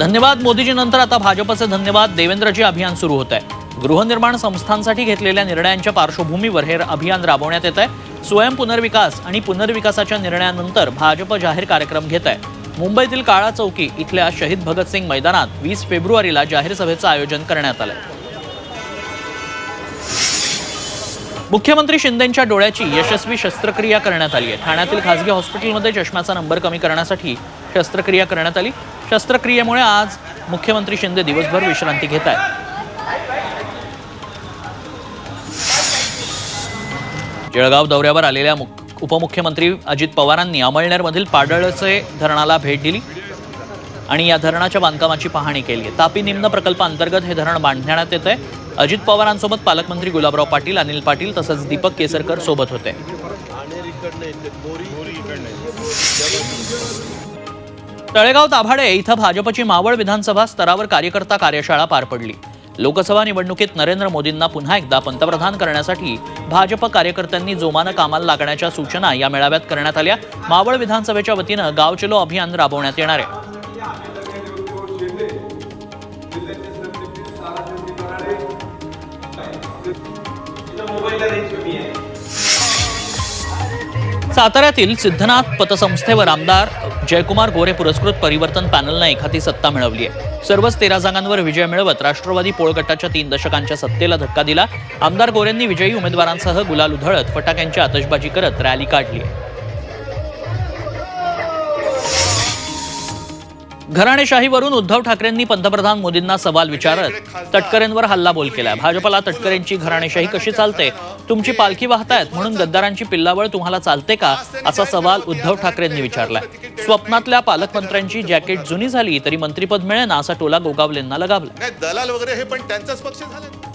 धन्यवाद मोदीजी नंतर आता भाजपचे धन्यवाद देवेंद्रजी अभियान सुरू होत आहे. गृहनिर्माण संस्थांसाठी घेतलेल्या निर्णयांच्या पार्श्वभूमीवर हे अभियान राबवण्यात येत आहे. स्वयं पुनर्विकास आणि पुनर्विकासाच्या निर्णयानंतर भाजप जाहीर कार्यक्रम घेत आहे. मुंबईतील काळा चौकी इथल्या शहीद भगतसिंग मैदानात वीस फेब्रुवारीला जाहीर सभेचं आयोजन करण्यात आलंय. मुख्यमंत्री शिंदेंच्या डोळ्याची यशस्वी शस्त्रक्रिया करण्यात आली आहे. ठाण्यातील खासगी हॉस्पिटलमध्ये चष्म्याचा नंबर कमी करण्यासाठी शस्त्रक्रिया करण्यात आली. शस्त्रक्रियेमुळे आज मुख्यमंत्री शिंदे दिवसभर विश्रांती घेत आहेत. जळगाव दौऱ्यावर आलेल्या मुख- उपमुख्यमंत्री अजित पवारांनी अमळनेरमधील पाडळचे धरणाला भेट दिली आणि या धरणाच्या बांधकामाची पाहणी केली. आहे तापी निम्न प्रकल्पाअंतर्गत हे धरण बांधण्यात येत आहे अजित पवारांसोबत पालकमंत्री गुलाबराव पाटील अनिल पाटील तसंच दीपक केसरकर सोबत होते. तळेगाव दाभाडे इथं भाजपची मावळ विधानसभा स्तरावर कार्यकर्ता कार्यशाळा पार पडली. लोकसभा निवडणुकीत नरेंद्र मोदींना पुन्हा एकदा पंतप्रधान करण्यासाठी भाजप कार्यकर्त्यांनी जोमानं कामाला लागण्याच्या सूचना या मेळाव्यात करण्यात आल्या. मावळ विधानसभेच्या वतीनं गाव चलो अभियान राबवण्यात येणार आहे. साताऱ्यातील सिद्धनाथ पतसंस्थेवर आमदार जयकुमार गोरे पुरस्कृत परिवर्तन पॅनलनं एखादी सत्ता मिळवली आहे. सर्वच तेरा जागांवर विजय मिळवत राष्ट्रवादी पोळ गटाच्या तीन दशकांच्या सत्तेला धक्का दिला. आमदार गोरेंनी विजयी उमेदवारांसह गुलाल उधळत फटाक्यांची आतषबाजी करत रॅली काढली आहे. घराणेशाहीवरून उद्धव ठाकरेंनी पंतप्रधान मोदींना सवाल विचारत तटकरेंवर हल्लाबोल केला भाजपला तटकरेंची घराणेशाही कशी चालते? तुमची पालखी वाहतायत म्हणून गद्दारांची पिल्लावळ तुम्हाला चालते का? असा सवाल उद्धव ठाकरेंनी विचारलाय. स्वप्नातल्या पालकमंत्र्यांची जॅकेट जुनी झाली तरी मंत्रीपद मिळेना असा टोला गोगावलेंना लगावला दलाल वगैरे हे पण त्यांचाच पक्ष झाला